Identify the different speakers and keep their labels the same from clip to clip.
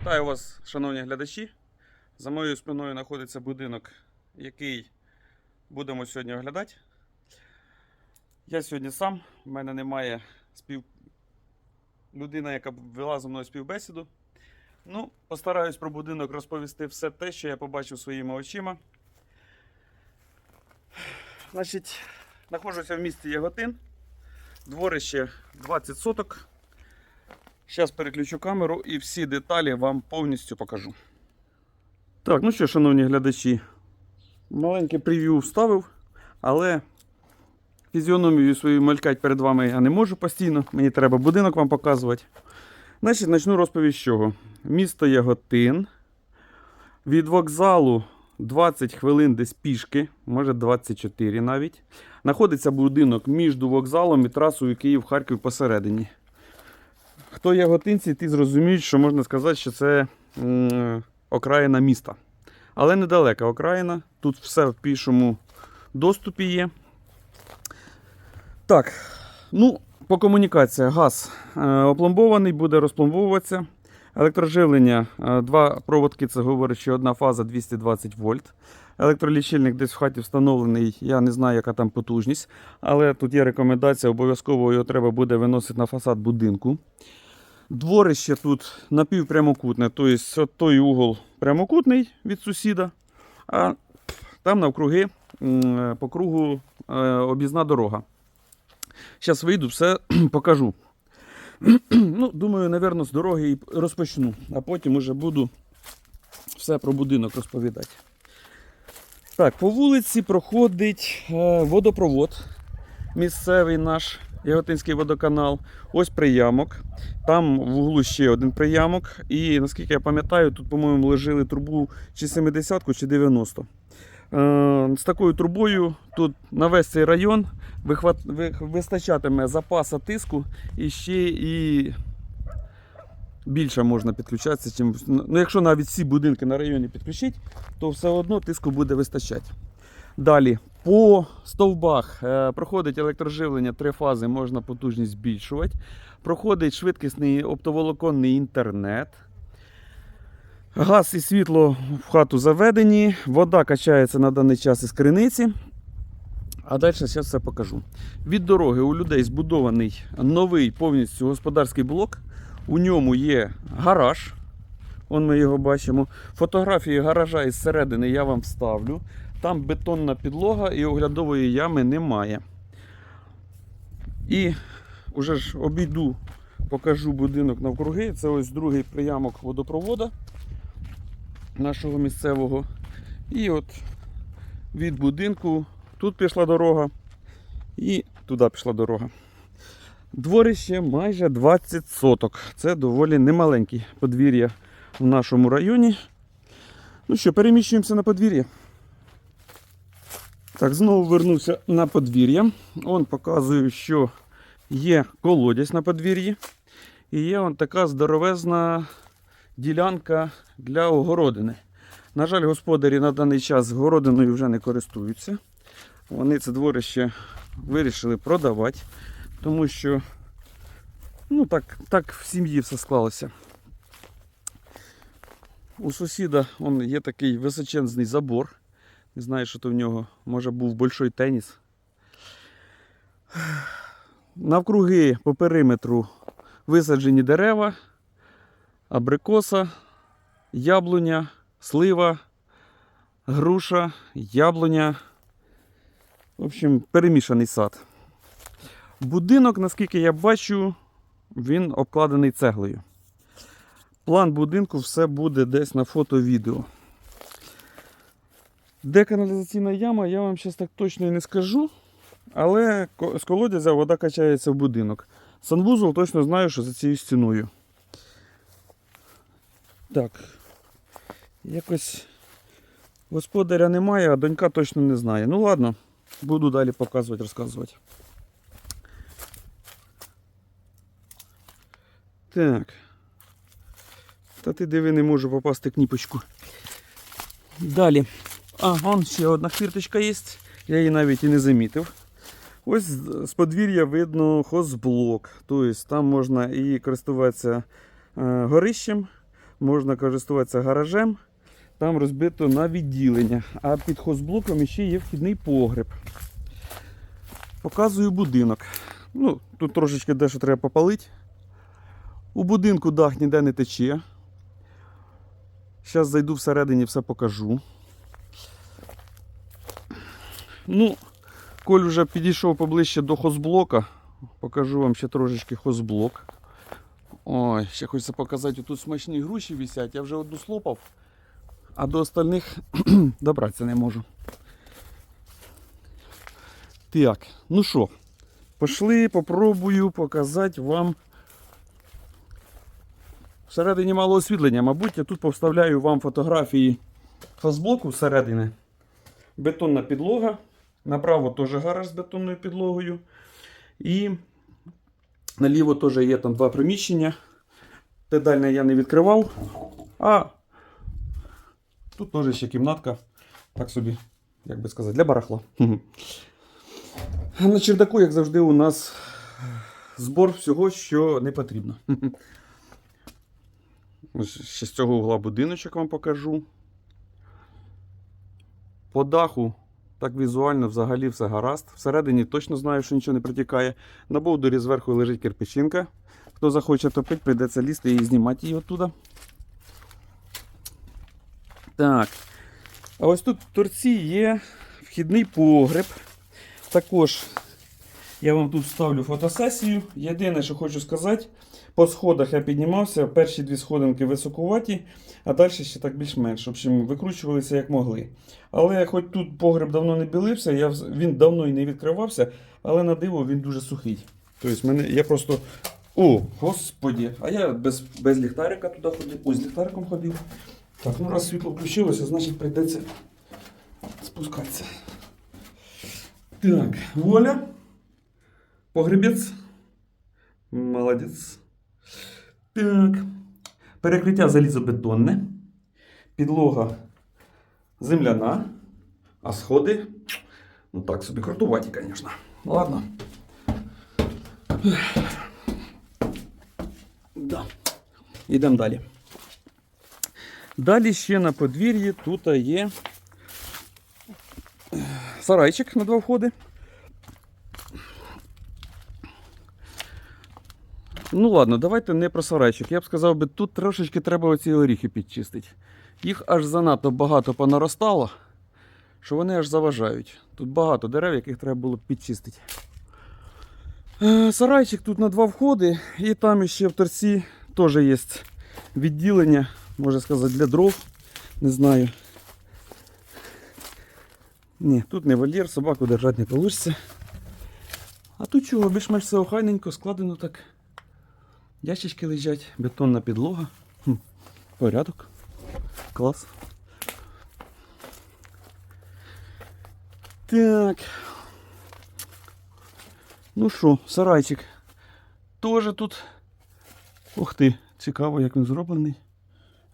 Speaker 1: Вітаю вас, шановні глядачі. За моєю спиною знаходиться будинок, який будемо сьогодні оглядати. Я сьогодні сам, в мене немає спів... людина, яка вела зі мною співбесіду. Ну, постараюсь про будинок розповісти все те, що я побачив своїми очима. Значить, знаходжуся в місті Яготин. Дворище 20 соток. Зараз переключу камеру і всі деталі вам повністю покажу. Так, ну що, шановні глядачі, маленьке прев'ю вставив, але фізіономію свою малькать перед вами я не можу постійно. Мені треба будинок вам показувати. Значить, почну розповідь з чого. Місто Яготин. Від вокзалу 20 хвилин десь пішки, може 24 навіть. Знаходиться будинок між вокзалом і трасою Київ-Харків посередині. Хто яготинці, ті зрозуміють, що можна сказати, що це окраїна міста. Але недалека окраїна. Тут все в пішому доступі є. Так, ну, по комунікаціях газ е, опломбований, буде розпломбовуватися. Електроживлення, е, два проводки, це говорить, що одна фаза 220 вольт. Електролічильник десь в хаті встановлений, я не знаю, яка там потужність, але тут є рекомендація, обов'язково його треба буде виносити на фасад будинку. Дворище тут напівпрямокутне, тобто той угол прямокутний від сусіда, а там навкруги м, по кругу е, об'їзна дорога. Зараз вийду, все покажу. ну, Думаю, напевно, з дороги і розпочну, а потім уже буду все про будинок розповідати. Так, по вулиці проходить е, водопровод, місцевий наш Яготинський водоканал. Ось приямок. Там в углу ще один приямок. І наскільки я пам'ятаю, тут, по-моєму, лежили трубу чи 70-ку, чи 90. Е, з такою трубою тут на весь цей район вистачатиме запаса тиску і ще і більше можна підключатися. Чим... Ну, якщо навіть всі будинки на районі підключити, то все одно тиску буде вистачати. Далі, по стовбах е, проходить електроживлення три фази, можна потужність збільшувати. Проходить швидкісний оптоволоконний інтернет. Газ і світло в хату заведені, вода качається на даний час із криниці. А далі зараз все покажу. Від дороги у людей збудований новий повністю господарський блок. У ньому є гараж. Вон ми його бачимо. Фотографії гаража із середини я вам вставлю. Там бетонна підлога і оглядової ями немає. І вже ж обійду, покажу будинок навкруги. Це ось другий приямок водопроводу нашого місцевого. І от від будинку тут пішла дорога і туди пішла дорога. Дворище майже 20 соток. Це доволі немаленьке подвір'я в нашому районі. Ну що, переміщуємося на подвір'я. Так, знову вернувся на подвір'я. Он показую, що є колодязь на подвір'ї. І є он така здоровезна ділянка для огородини. На жаль, господарі на даний час городиною вже не користуються. Вони це дворище вирішили продавати, тому що ну, так, так в сім'ї все склалося. У сусіда он, є такий височенний забор. Не знаю, що то в нього. Може був большой теніс. Навкруги по периметру висаджені дерева, абрикоса, яблуня, слива, груша, яблуня. В общем, перемішаний сад. Будинок, наскільки я бачу, він обкладений цеглою. План будинку все буде десь на фото-відео. Де каналізаційна яма, я вам зараз так точно і не скажу. Але з колодязя вода качається в будинок. Санвузол точно знаю, що за цією стіною. Так. Якось господаря немає, а донька точно не знає. Ну ладно, буду далі показувати, розказувати. Так. Та ти диви, не можу попасти кніпочку. Далі. А, вон ще одна хвірточка є. Я її навіть і не замітив. Ось з подвір'я видно хозблок. Тобто там можна і користуватися е, горищем, можна користуватися гаражем. Там розбито на відділення. А під хозблоком ще є вхідний погреб. Показую будинок. Ну, тут трошечки дещо треба попалити. У будинку дах ніде не тече. Зараз зайду всередині, все покажу. Ну, Коль вже підійшов поближче до хозблока, покажу вам ще трошечки хозблок. Ой, ще хочеться показати, тут смачні груші висять. Я вже одну слопав, а до остальних добратися не можу. Так, ну що, пішли, попробую показати вам. Всередині мало освітлення, мабуть, я тут повставляю вам фотографії хозблоку всередині. Бетонна підлога. Направо теж гараж з бетонною підлогою. І наліво теж є там два приміщення. Тедальне я не відкривав. А тут теж ще кімнатка. Так собі, як би сказати, для барахла. На чердаку, як завжди, у нас збор всього, що не потрібно. Ще з цього угла будиночок вам покажу. По даху так візуально взагалі все гаразд. Всередині точно знаю, що нічого не протікає. На бовдурі зверху лежить кирпичинка. Хто захоче топити, прийдеться лізти і знімати її оттуда. Так. А ось тут в торці є вхідний погреб. Також я вам тут ставлю фотосесію. Єдине, що хочу сказати, по сходах я піднімався, перші дві сходинки високуваті, а далі ще так більш-менш. В общем, викручувалися як могли. Але хоч тут погреб давно не білився, я, він давно і не відкривався, але на диво він дуже сухий. Тобто мене, я просто. О, господі! А я без, без ліхтарика туди ходив. Ось з ліхтариком ходив. Так, ну раз світло включилося, значить прийдеться спускатися. Так, воля. Погребець. Молодець. Так. Перекриття залізобетонне. Підлога земляна. А сходи. Ну так собі крутуваті, звісно. Ладно. Да. Йдемо далі. Далі ще на подвір'ї тут є сарайчик на два входи. Ну ладно, давайте не про сарайчик. Я б сказав би, тут трошечки треба оці оріхи підчистити. Їх аж занадто багато понаростало, що вони аж заважають. Тут багато дерев, яких треба було б підчистити. Е, Сарайчик тут на два входи, і там ще в торці теж є відділення, можна сказати, для дров. Не знаю. Ні, тут не вольєр, собаку держати не вийде. А тут чого, більш-менш все охайненько, складено так. Ящички лежать, бетонна підлога. Хм, порядок. Клас. Так. Ну що, сарайчик. Тоже тут. Ух ти, цікаво, як він зроблений.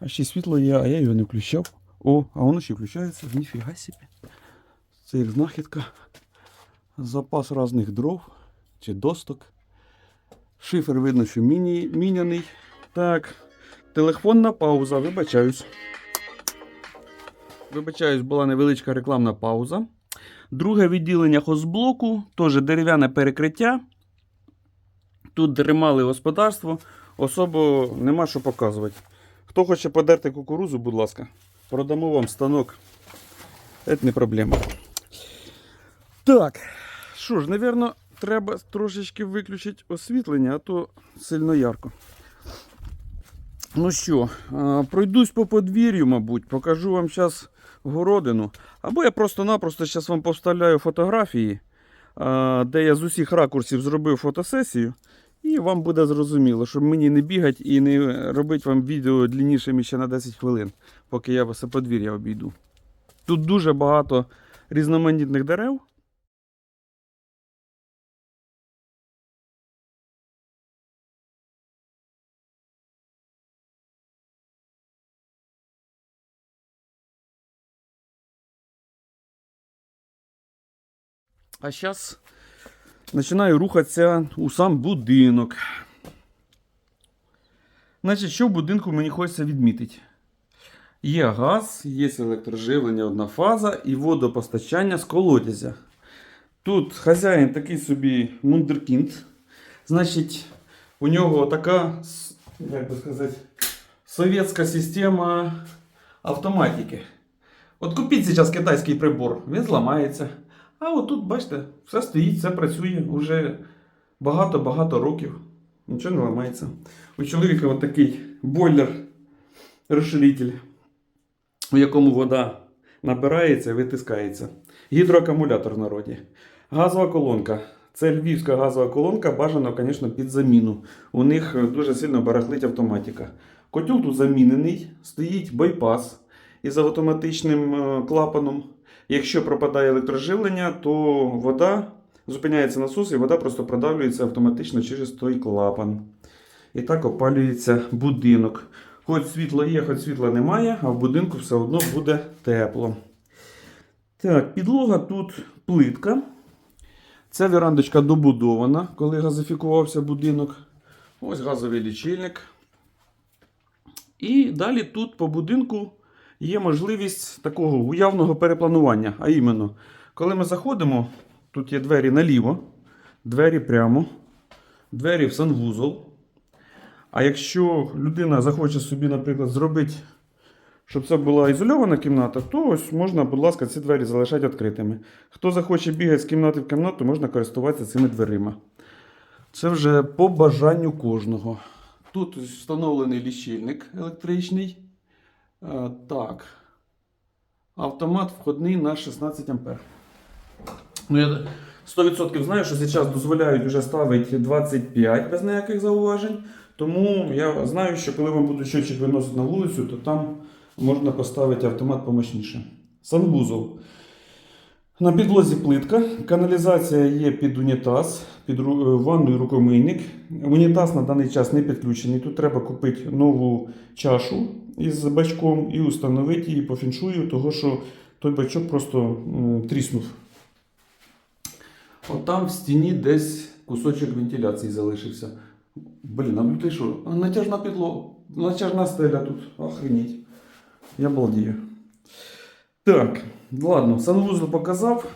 Speaker 1: А ще світло є, а я його не включав. О, а воно ще включається. Ніфіга собі. Це як знахідка. Запас різних дров чи досток. Шифер видно, що міні, міняний. Так. Телефонна пауза, вибачаюсь. Вибачаюсь, була невеличка рекламна пауза. Друге відділення хозблоку, теж дерев'яне перекриття. Тут дремали господарство, особо нема що показувати. Хто хоче подерти кукурузу, будь ласка, продамо вам станок. Це не проблема. Так, що ж, напевно, треба трошечки виключити освітлення, а то сильно ярко. Ну що, пройдусь по подвір'ю, мабуть, покажу вам зараз городину. Або я просто-напросто зараз вам повставляю фотографії, де я з усіх ракурсів зробив фотосесію. І вам буде зрозуміло, щоб мені не бігати і не робити вам відео длиннішим ще на 10 хвилин, поки я все подвір'я обійду. Тут дуже багато різноманітних дерев. А зараз починаю рухатися у сам будинок. Значить, що в будинку мені хочеться відмітити? Є газ, є електроживлення, одна фаза і водопостачання з колодязя. Тут хазяїн такий собі мундеркінд. Значить, у нього така, як би сказати, совєтська система автоматики. От купіть зараз китайський прибор, він зламається. А от тут, бачите, все стоїть, все працює вже багато-багато років. Нічого не ламається. У чоловіка такий бойлер розширитель, у якому вода набирається і витискається. Гідроакумулятор в народі. Газова колонка. Це львівська газова колонка, бажано, звісно, під заміну. У них дуже сильно барахлить автоматика. Котел тут замінений, стоїть байпас із автоматичним е, клапаном. Якщо пропадає електроживлення, то вода зупиняється насос і вода просто продавлюється автоматично через той клапан. І так опалюється будинок. Хоч світло є, хоч світла немає, а в будинку все одно буде тепло. Так, підлога тут плитка. Ця верандочка добудована, коли газифікувався будинок. Ось газовий лічильник. І далі тут по будинку є можливість такого уявного перепланування. А іменно, коли ми заходимо, тут є двері наліво, двері прямо, двері в санвузол. А якщо людина захоче собі, наприклад, зробити, щоб це була ізольована кімната, то ось можна, будь ласка, ці двері залишати відкритими. Хто захоче бігати з кімнати в кімнату, можна користуватися цими дверима. Це вже по бажанню кожного. Тут встановлений лічильник електричний. Е, так. Автомат входний на 16 А. Ну, я 100% знаю, що зараз дозволяють вже ставити 25 без ніяких зауважень. Тому я знаю, що коли вам будуть щочик виносити на вулицю, то там можна поставити автомат помощніше. Санвузол. На підлозі плитка, каналізація є під унітаз, під е, ванну і рукомийник. Унітаз на даний час не підключений. Тут треба купити нову чашу із бачком і установити її по фіншую, того що той бачок просто тріснув. От там в стіні десь кусочок вентиляції залишився. Блін, а ти що? Натяжна підлога, натяжна стеля тут. Охренеть. Я балдію. Так, ладно, санвузол показав.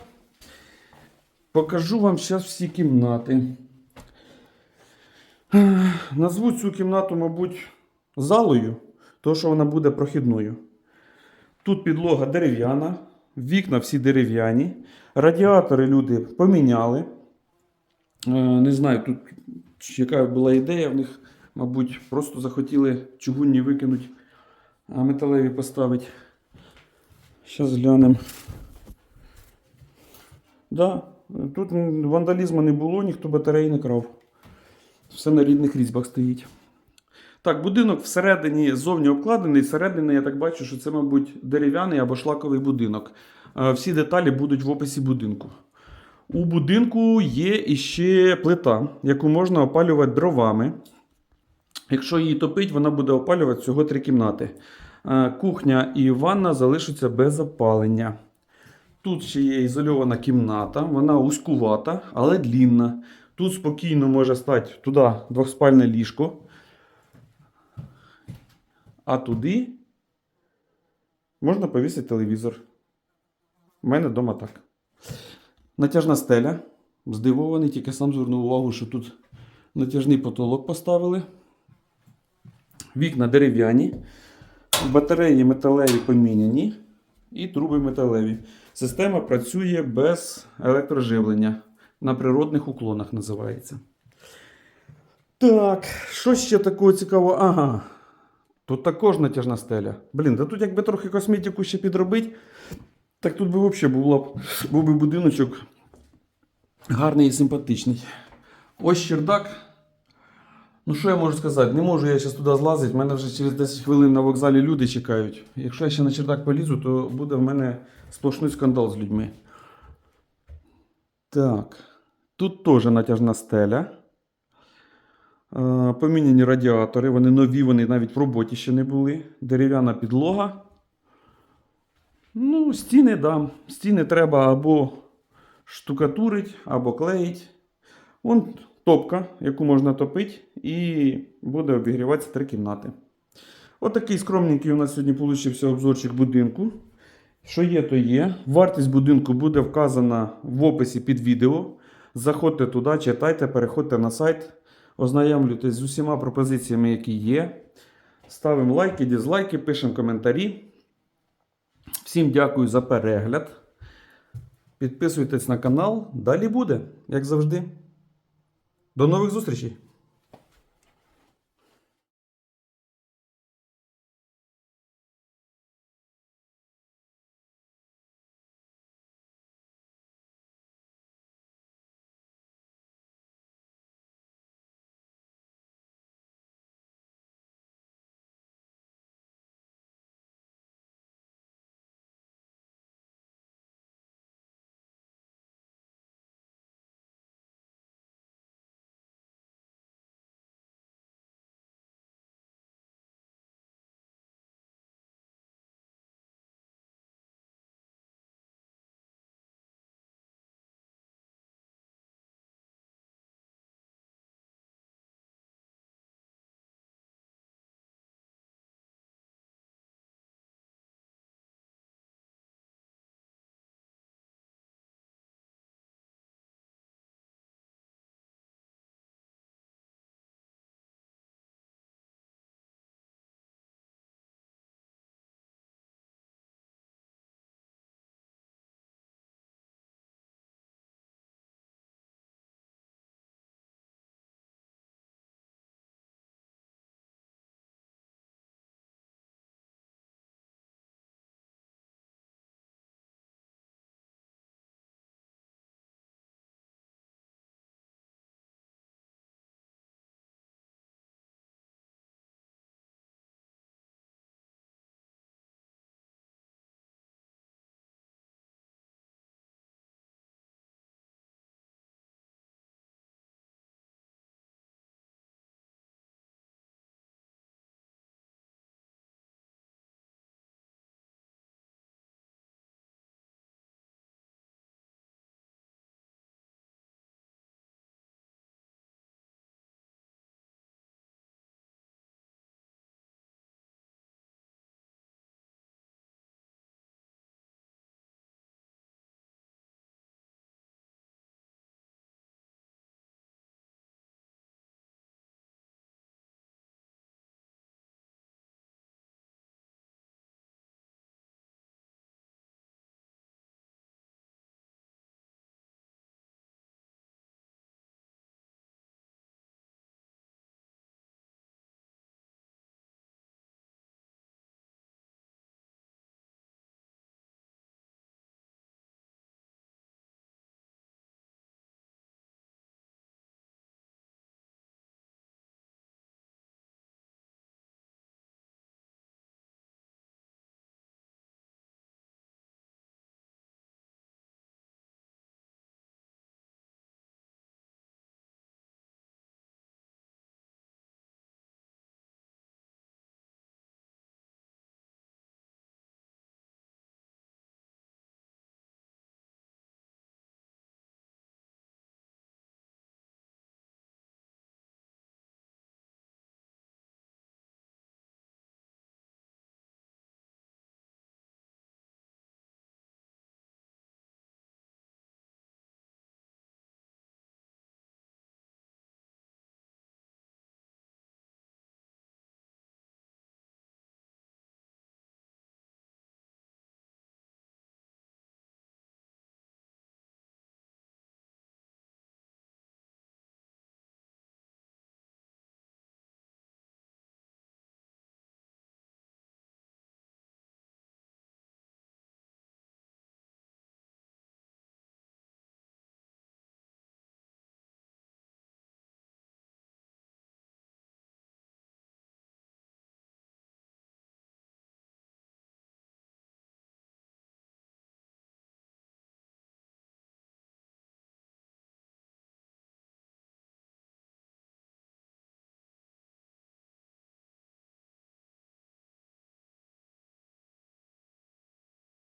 Speaker 1: Покажу вам зараз всі кімнати. Назву цю кімнату, мабуть, залою, тому що вона буде прохідною. Тут підлога дерев'яна, вікна всі дерев'яні. Радіатори люди поміняли. Е, Не знаю, тут яка була ідея в них, мабуть, просто захотіли чугунні викинути, а металеві поставити. Зараз глянемо. Да, тут вандалізму не було, ніхто батареї не крав. Все на рідних різьбах стоїть. Так, будинок всередині зовні обкладений. Всередині я так бачу, що це, мабуть, дерев'яний або шлаковий будинок. Е, Всі деталі будуть в описі будинку. У будинку є іще плита, яку можна опалювати дровами. Якщо її топить, вона буде опалювати всього три кімнати. Е, Кухня і ванна залишаться без опалення. Тут ще є ізольована кімната, вона узькувата, але длінна. Тут спокійно може стати туди двохспальне ліжко. А туди можна повісити телевізор. У мене вдома так. Натяжна стеля. Здивований, тільки сам звернув увагу, що тут натяжний потолок поставили. Вікна дерев'яні, батареї металеві поміняні і труби металеві. Система працює без електроживлення. На природних уклонах називається. Так, що ще такого цікавого? Ага. Тут також натяжна стеля. Блін, та тут якби трохи косметику ще підробити, так тут би взагалі була б, був би будиночок гарний і симпатичний. Ось чердак. Ну, що я можу сказати? Не можу я зараз туди злазити. Мене вже через 10 хвилин на вокзалі люди чекають. Якщо я ще на чердак полізу, то буде в мене сплошний скандал з людьми. Так. Тут теж натяжна стеля. Поміняні радіатори, вони нові, вони навіть в роботі ще не були. Дерев'яна підлога. Ну, стіни, да. Стіни треба або штукатурить, або клеїть. Вон топка, яку можна топити, і буде обігріватися три кімнати. Отакий скромненький у нас сьогодні вийшов обзорчик будинку. Що є, то є. Вартість будинку буде вказана в описі під відео. Заходьте туди, читайте, переходьте на сайт, ознайомлюйтесь з усіма пропозиціями, які є. Ставимо лайки, дізлайки, пишемо коментарі. Всім дякую за перегляд. Підписуйтесь на канал. Далі буде, як завжди. До нових зустрічей!